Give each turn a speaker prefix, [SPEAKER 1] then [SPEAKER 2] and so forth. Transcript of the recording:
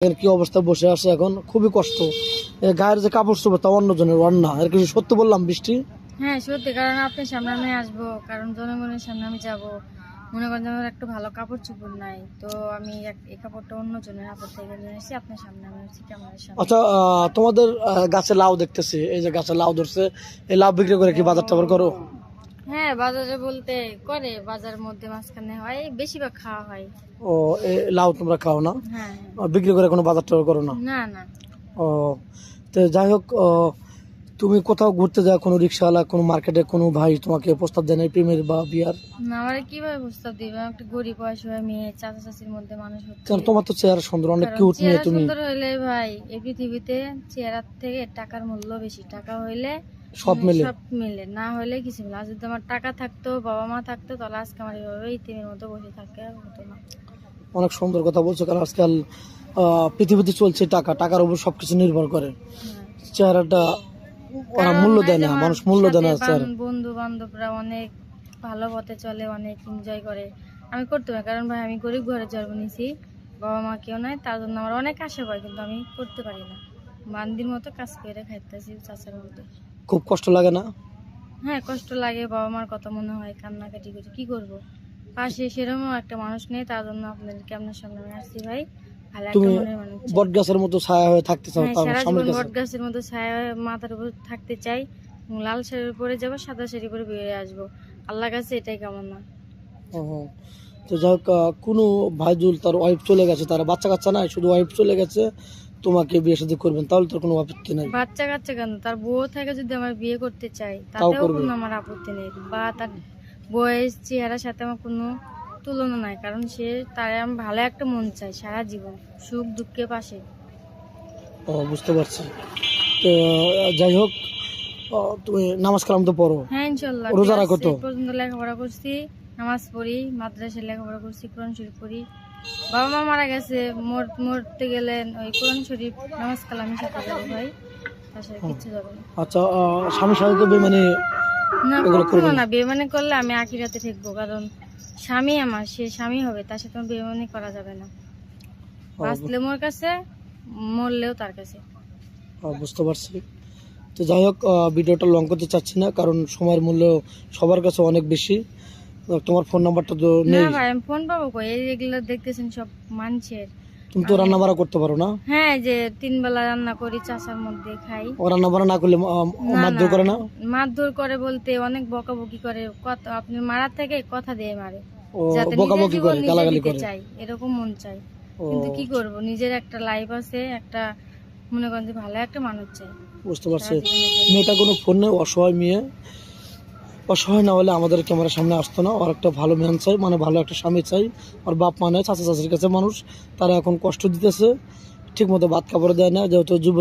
[SPEAKER 1] এর কি অবস্থা বসে আছে এখন? খুবই কষ্ট। গায়ের যে কাপড় চোপড় তা অন্যজনের অন্যা এর কিছু সত্য বললাম বৃষ্টি?
[SPEAKER 2] হ্যাঁ সত্যি। কারণ আপনার সামনে আমি আসব। কারণ জনগণের সামনে আমি যাব। মনে করেন আমার একটা ভালো কাপড় চোপড় নাই। তো আমি এক- এই কাপড়টা অন্য জনের হাতের থেকে নিয়ে এসে আপনার সামনে আমি হচ্ছে ক্যামেরার সামনে।
[SPEAKER 1] আচ্ছা আহ, তোমাদের গাছে লাউ দেখতেছি। এই যে গাছে লাউ ধরছে। এই লাউ বিক্রি করে কি বাজার টাবার করো?
[SPEAKER 2] হ্যাঁ বাজারে বলতে করে বাজারের মধ্যে মাঝখানে হয় বেশিরভাগ খাওয়া হয়।
[SPEAKER 1] ও লাউ তোমরা খাও না?
[SPEAKER 2] হ্যাঁ।
[SPEAKER 1] বিক্রি করে কোনো বাজার টাজার করো না?
[SPEAKER 2] না না।
[SPEAKER 1] ও তো যাই হোক তুমি কোথাও ঘুরতে যাও কোনো রিক্সাওয়ালা কোনো মার্কেটে কোনো ভাই তোমাকে প্রস্তাব দেয় না প্রেমের বা বিয়ার?
[SPEAKER 2] না আমার কীভাবে প্রস্তাব দিবে? একটা গরিব হয় মেয়ে চাচা চাচির মধ্যে মানুষ হচ্ছে
[SPEAKER 1] কারণ তোমার তো চেহারা সুন্দর অনেক কিউট মেয়ে তুমি।
[SPEAKER 2] সুন্দর হইলে ভাই এই পৃথিবীতে চেহারার থেকে টাকার মূল্য বেশি। টাকা হইলে
[SPEAKER 1] সব মিলে।
[SPEAKER 2] সব মিলে না হলে কিছু মিলে যদি আমার টাকা থাকতো বাবা মা থাকতো তাহলে আজকে আমার এভাবে ইতিমের মতো বসে থাকে হতো না।
[SPEAKER 1] অনেক সুন্দর কথা বলছো কারণ আজকাল পৃথিবীতে চলছে টাকা টাকার উপর সবকিছু নির্ভর করে।
[SPEAKER 2] হ্যাঁ।
[SPEAKER 1] চেহারাটা ওরা মূল্য দেয় না মানুষ মূল্য দেয় না
[SPEAKER 2] বান- বন্ধু বান্ধবরা অনেক ভালো পথে চলে অনেক এনজয় করে। আমি করতে পারি কারণ ভাই আমি গরিব ঘরে জন্ম নিয়েছি বাবা মা কেউ নাই তার জন্য আমার অনেক আশা পায় কিন্তু আমি করতে পারি না। বান্দির মতো কাজ করে খাইতেছি চাচার মধ্যে
[SPEAKER 1] খুব কষ্ট লাগে না?
[SPEAKER 2] হ্যাঁ কষ্ট লাগে বাবা মার কথা মনে হয় কান্নাকাটি করে কি করব? পাশে সেরকম একটা মানুষ নেই তার জন্য আপনাদেরকে আপনার সামনে আমি আসছি ভাই।
[SPEAKER 1] তুমি। বট গাছের মতো ছায়া হয়ে থাকতে চাও কাছে।
[SPEAKER 2] বট গাছের মতো ছায়া হয়ে মাথার উপর থাকতে চাই লাল শাড়ির পরে যাব সাদা শাড়ি পরে বেরিয়ে আসব। আল্লাহ কাছে এটাই কেমন।
[SPEAKER 1] তো যাই হোক কোনো ভাইজুল তার ওয়াইফ চলে গেছে তার বাচ্চা কাচ্চা নাই শুধু ওয়াইফ চলে গেছে তোমাকে বিয়ে সাথে করবেন তাহলে তোর কোনো আপত্তি নাই।
[SPEAKER 2] বাচ্চা কাচ্চা কেন? তার বউ থেকে যদি আমার বিয়ে করতে চাই
[SPEAKER 1] তাও
[SPEAKER 2] তাতেও কোনো আমার আপত্তি নেই। বা তার বয়স চেহারার সাথে আমার কোনো তুলনা নাই কারণ সে তার ভালো একটা মন চাই সারা জীবন সুখ দুঃখে পাশে।
[SPEAKER 1] ও বুঝতে পারছি। তো যাই হোক তুমি নামাজ কালাম তো পড়ো।
[SPEAKER 2] হ্যাঁ ইনশাল্লাহ।
[SPEAKER 1] রোজা রাখো তো?
[SPEAKER 2] পর্যন্ত লেখাপড়া করছি নামাজ পড়ি মাদ্রাসায় লেখাপড়া করছি কোরআন শরীফ পড়ি। বাবা মা মারা গেছে মরতে গেলেন ওই কোরআন শরীফ নামাজ কালামের সাথে যাব ভাই
[SPEAKER 1] আচ্ছা স্বামীর সাথে তো বেমানি
[SPEAKER 2] না। বেমানি করলে আমি আখিরাতে ঠেকবো কারণ স্বামী আমার সে স্বামী হবে তার সাথে আমার বেমানি করা যাবে না। বাঁচলে মোর কাছে মরলেও তার কাছে।
[SPEAKER 1] বুঝতে পারছি। তো যাই হোক ভিডিওটা লং করতে চাচ্ছি না কারণ সময়ের মূল্য সবার কাছে অনেক বেশি। তোমার ফোন নাম্বারটা তো
[SPEAKER 2] না
[SPEAKER 1] নেই।
[SPEAKER 2] ভাই আমি ফোন পাবো কই? এইগুলো দেখতেছেন সব মানুষের।
[SPEAKER 1] তুমি তো রান্না বাড়া করতে পারো না?
[SPEAKER 2] হ্যাঁ যে তিন বেলা রান্না করি চাষার মধ্যে খাই।
[SPEAKER 1] ও রান্না বাড়া না করলে মারধর করে না?
[SPEAKER 2] মারধর করে বলতে অনেক বকাবকি করে। কত আপনি মারার থেকে কথা দিয়ে মারে।
[SPEAKER 1] ও
[SPEAKER 2] যাতে নিজের
[SPEAKER 1] বকাবকি
[SPEAKER 2] জীবন
[SPEAKER 1] করে
[SPEAKER 2] নিজে দিতে
[SPEAKER 1] করে।
[SPEAKER 2] চাই এরকম মন চাই কিন্তু কি করব? নিজের একটা লাইফ আছে একটা মনে করেন যে ভালো একটা মানুষ চাই।
[SPEAKER 1] বুঝতে পারছি। মেয়েটা কোনো ফোন নেই অসহায় মেয়ে। অসহায় না হলে আমাদের ক্যামেরার সামনে আসতো না। ওর একটা ভালো ম্যান চাই মানে ভালো একটা স্বামী চাই। ওর বাপ মানে চাচা চাচির কাছে মানুষ। তারা এখন কষ্ট দিতেছে। ঠিক মতো ভাত কাপড় দেয় না, যেহেতু যুব